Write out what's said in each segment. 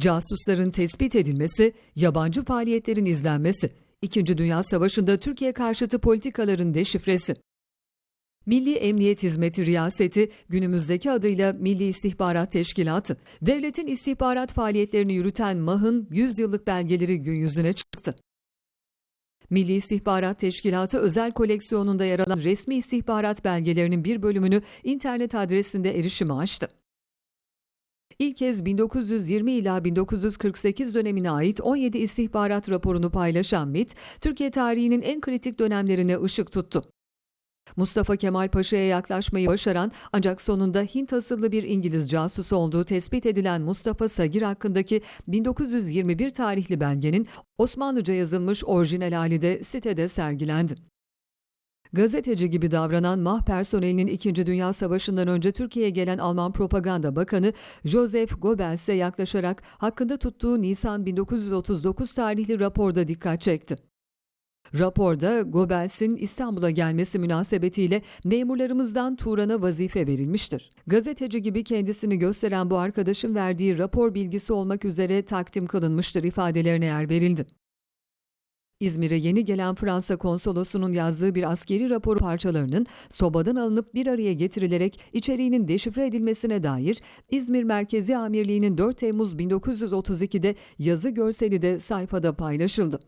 Casusların tespit edilmesi, yabancı faaliyetlerin izlenmesi, İkinci Dünya Savaşı'nda Türkiye karşıtı politikaların deşifresi. Milli Emniyet Hizmeti Riyaseti, günümüzdeki adıyla Milli İstihbarat Teşkilatı, devletin istihbarat faaliyetlerini yürüten MAH'ın 100 yıllık belgeleri gün yüzüne çıktı. Milli İstihbarat Teşkilatı özel koleksiyonunda yer alan resmi istihbarat belgelerinin bir bölümünü internet adresinde erişime açtı. İlk kez 1920 ila 1948 dönemine ait 17 istihbarat raporunu paylaşan MİT, Türkiye tarihinin en kritik dönemlerine ışık tuttu. Mustafa Kemal Paşa'ya yaklaşmayı başaran ancak sonunda Hint asıllı bir İngiliz casusu olduğu tespit edilen Mustafa Sagir hakkındaki 1921 tarihli belgenin Osmanlıca yazılmış orijinal hali de sitede sergilendi. Gazeteci gibi davranan MAH personelinin 2. Dünya Savaşı'ndan önce Türkiye'ye gelen Alman Propaganda Bakanı Joseph Goebbels'e yaklaşarak hakkında tuttuğu Nisan 1939 tarihli raporda dikkat çekti. Raporda Goebbels'in İstanbul'a gelmesi münasebetiyle memurlarımızdan Turan'a vazife verilmiştir. Gazeteci gibi kendisini gösteren bu arkadaşın verdiği rapor bilgisi olmak üzere takdim kılınmıştır ifadelerine yer verildi. İzmir'e yeni gelen Fransa konsolosunun yazdığı bir askeri raporu parçalarının sobadan alınıp bir araya getirilerek içeriğinin deşifre edilmesine dair İzmir Merkezi Amirliği'nin 4 Temmuz 1932'de yazı görseli de sayfada paylaşıldı.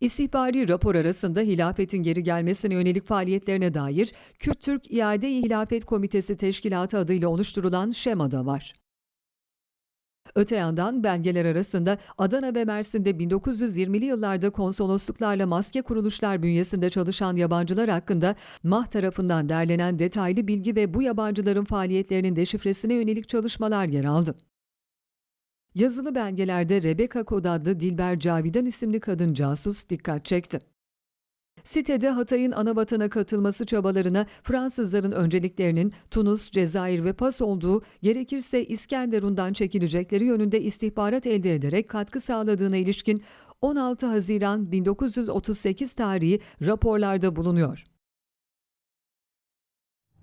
İstihbari rapor arasında hilafetin geri gelmesine yönelik faaliyetlerine dair Kürt-Türk İade-i Hilafet Komitesi Teşkilatı adıyla oluşturulan şema da var. Öte yandan belgeler arasında Adana ve Mersin'de 1920'li yıllarda konsolosluklarla maske kuruluşlar bünyesinde çalışan yabancılar hakkında MAH tarafından derlenen detaylı bilgi ve bu yabancıların faaliyetlerinin deşifresine yönelik çalışmalar yer aldı. Yazılı belgelerde Rebecca Kod adlı Dilber Cavidan isimli kadın casus dikkat çekti. Sitede Hatay'ın ana vatana katılması çabalarına Fransızların önceliklerinin Tunus, Cezayir ve Pas olduğu, gerekirse İskenderun'dan çekilecekleri yönünde istihbarat elde ederek katkı sağladığına ilişkin 16 Haziran 1938 tarihi raporlarda bulunuyor.